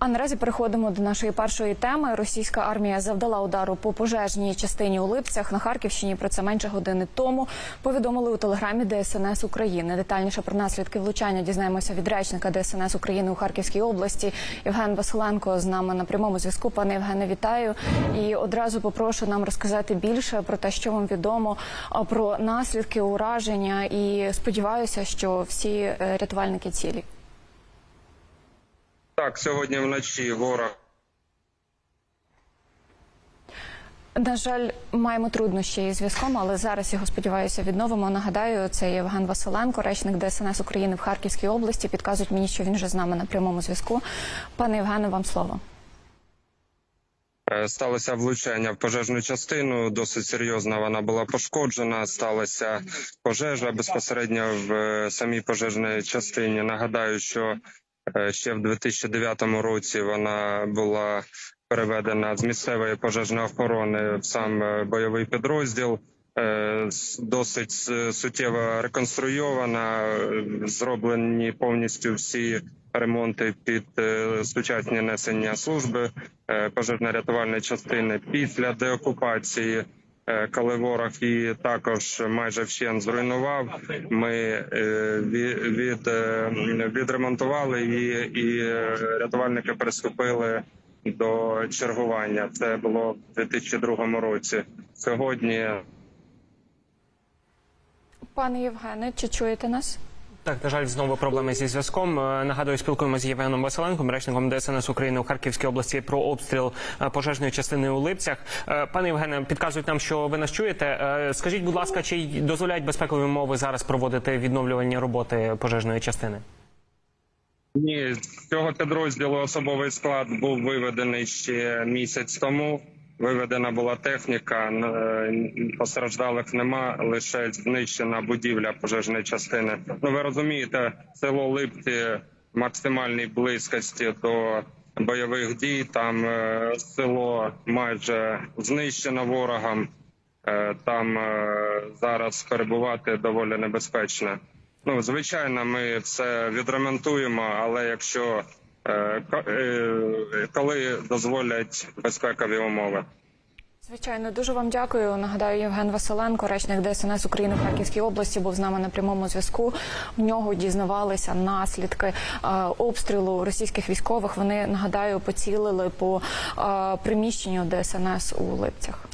А наразі переходимо до нашої першої теми. Російська армія завдала удару по пожежній частині у Липцях на Харківщині. Про це менше години тому повідомили у телеграмі ДСНС України. Детальніше про наслідки влучання дізнаємося від речника ДСНС України у Харківській області. Євген Василенко з нами на прямому зв'язку. Пане Євгене, вітаю і одразу попрошу нам розказати більше про те, що вам відомо про наслідки ураження. І сподіваюся, що всі е, рятувальники цілі. Так, сьогодні вночі ворог На жаль, маємо труднощі із зв'язком, але зараз його сподіваюся відновимо. Нагадаю, це Євген Василенко, речник ДСНС України в Харківській області. Підказують мені, що він вже з нами на прямому зв'язку. Пане Євгене, вам слово. е, сталося влучання в пожежну частину. Досить серйозно вона була пошкоджена. Сталася пожежа безпосередньо в е, самій пожежній частині. Нагадаю, що ще в 2009 році вона була переведена з місцевої пожежної охорони в сам е, бойовий підрозділ. Е, Досить суттєво реконструйована, е, зроблені повністю всі ремонти під е, сучасні несення служби е, пожежно-рятувальної частини після деокупації. Коли ворог її також майже вщен зруйнував, ми е, від, е, відремонтували її, і е, рятувальники приступили до чергування. Це було в 2002 році. Сьогодні Пане Євгене, чи чуєте нас? Так, на жаль, знову проблеми зі зв'язком. Е, Нагадую, спілкуємося з Євгеном Василенком, речником ДСНС України у Харківській області про обстріл е, пожежної частини у Липцях. Е, Пане Євгене, підказують нам, що ви нас чуєте. Скажіть, будь ласка, чи дозволяють безпекові умови зараз проводити відновлювання роботи пожежної частини? Ні, цього підрозділу особовий склад був виведений ще місяць тому. Виведена була техніка, постраждалих нема, лише знищена будівля пожежної частини. Ну ви розумієте, село Липці в максимальній близькості до бойових дій. Там е, село майже знищено ворогом. Е, Там е, зараз перебувати доволі небезпечно. Ну, звичайно, ми все відремонтуємо, але якщо е, е, коли дозволять безпекові умови. Звичайно, дуже вам дякую. Нагадаю, Євген Василенко, речник ДСНС України в Харківській області, був з нами на прямому зв'язку. В нього дізнавалися наслідки е, обстрілу російських військових. Вони нагадаю поцілили по е, приміщенню ДСНС у Липцях.